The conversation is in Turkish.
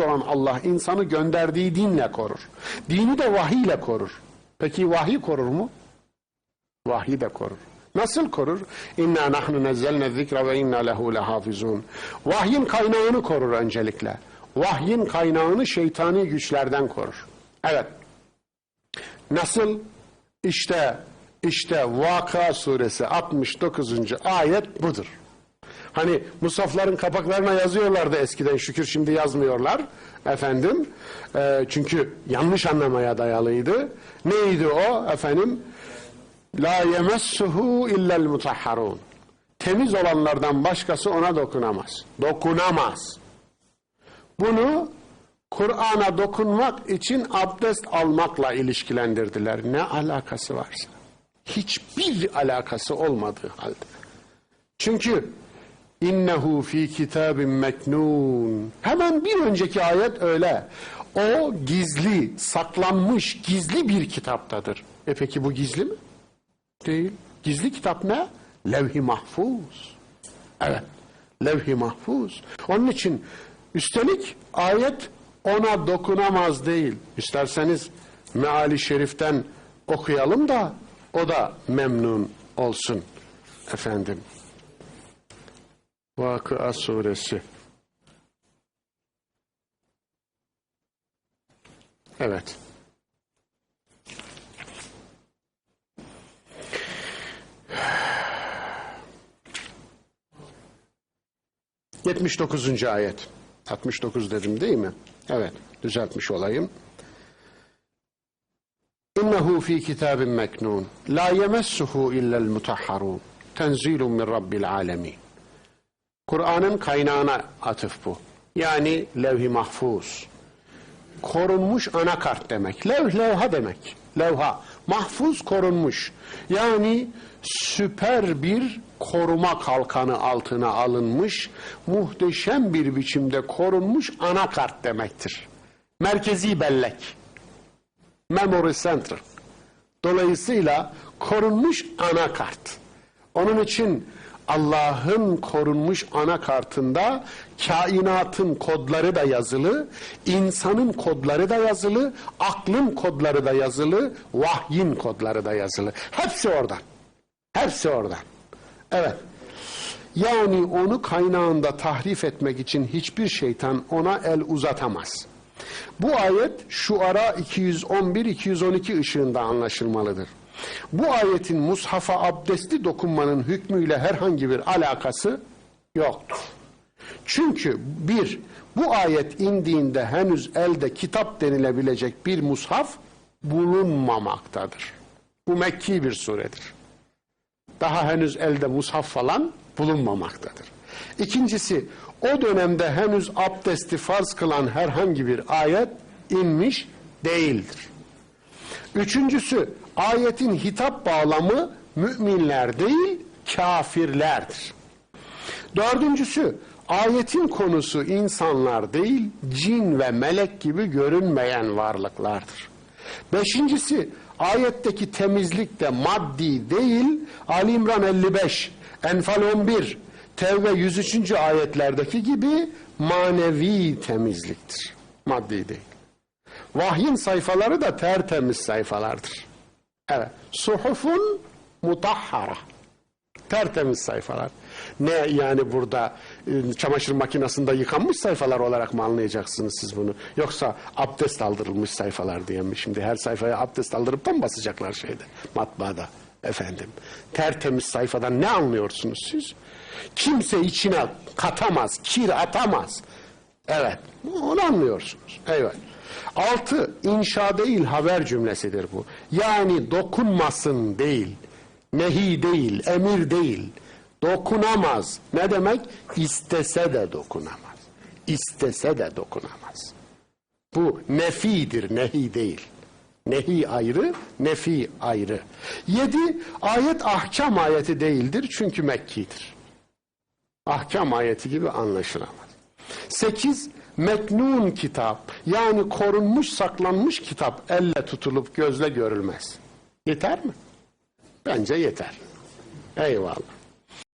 olan Allah insanı gönderdiği dinle korur. Dini de vahiy ile korur. Peki vahiy korur mu? Vahiy de korur. Nasıl korur? İnna nahnu nezzelne zikra ve inna lehu lehafizun. Vahyin kaynağını korur öncelikle. Vahyin kaynağını şeytani güçlerden korur. Evet. Nasıl? İşte işte Vaka suresi 69. ayet budur. Hani musafların kapaklarına yazıyorlardı eskiden şükür şimdi yazmıyorlar efendim. Ee, çünkü yanlış anlamaya dayalıydı. Neydi o efendim? La yemessuhu illel mutahharun. Temiz olanlardan başkası ona dokunamaz. Dokunamaz. Bunu Kur'an'a dokunmak için abdest almakla ilişkilendirdiler. Ne alakası varsa. Hiçbir alakası olmadığı halde. Çünkü innehu fi kitabin meknun. Hemen bir önceki ayet öyle. O gizli, saklanmış, gizli bir kitaptadır. E peki bu gizli mi? Değil. Gizli kitap ne? Levh-i mahfuz. Evet. Levh-i mahfuz. Onun için üstelik ayet ona dokunamaz değil. İsterseniz meali şeriften okuyalım da o da memnun olsun efendim. Vakıa suresi. Evet. Yetmiş dokuzuncu ayet. 69 dedim değil mi? Evet, düzeltmiş olayım. İnnehu fi kitabin meknun. La yemessuhu illel mutahharun. Tenzilun min rabbil alemin. Kur'an'ın kaynağına atıf bu. Yani levh-i mahfuz. Korunmuş anakart demek. Levh levha demek. Levha. Mahfuz korunmuş. Yani süper bir koruma kalkanı altına alınmış, muhteşem bir biçimde korunmuş anakart demektir. Merkezi bellek. Memory Center. Dolayısıyla korunmuş anakart. Onun için Allah'ın korunmuş anakartında kainatın kodları da yazılı, insanın kodları da yazılı, aklın kodları da yazılı, vahyin kodları da yazılı. Hepsi oradan. Hepsi oradan. Evet. Yani onu kaynağında tahrif etmek için hiçbir şeytan ona el uzatamaz. Bu ayet şu ara 211-212 ışığında anlaşılmalıdır. Bu ayetin mushafa abdesti dokunmanın hükmüyle herhangi bir alakası yoktur. Çünkü bir, bu ayet indiğinde henüz elde kitap denilebilecek bir mushaf bulunmamaktadır. Bu Mekki bir suredir. Daha henüz elde mushaf falan bulunmamaktadır. İkincisi, o dönemde henüz abdesti farz kılan herhangi bir ayet inmiş değildir. Üçüncüsü, ayetin hitap bağlamı müminler değil, kafirlerdir. Dördüncüsü, ayetin konusu insanlar değil, cin ve melek gibi görünmeyen varlıklardır. Beşincisi, ayetteki temizlik de maddi değil, Ali İmran 55, Enfal 11, Tevbe 103. ayetlerdeki gibi manevi temizliktir. Maddi değil. Vahyin sayfaları da tertemiz sayfalardır. Evet. Suhufun mutahhara. Tertemiz sayfalar. Ne yani burada e, çamaşır makinesinde yıkanmış sayfalar olarak mı anlayacaksınız siz bunu? Yoksa abdest aldırılmış sayfalar diye mi? Şimdi her sayfaya abdest aldırıp da mı basacaklar şeyde matbaada? Efendim. Tertemiz sayfadan ne anlıyorsunuz siz? Kimse içine katamaz, kir atamaz. Evet. Onu anlıyorsunuz. Evet. Altı, inşa değil haber cümlesidir bu. Yani dokunmasın değil, nehi değil, emir değil. Dokunamaz. Ne demek? İstese de dokunamaz. İstese de dokunamaz. Bu nefidir, nehi değil. Nehi ayrı, nefi ayrı. Yedi, ayet ahkam ayeti değildir çünkü Mekki'dir. Ahkam ayeti gibi anlaşılamaz. Sekiz, meknun kitap yani korunmuş saklanmış kitap elle tutulup gözle görülmez. Yeter mi? Bence yeter. Eyvallah.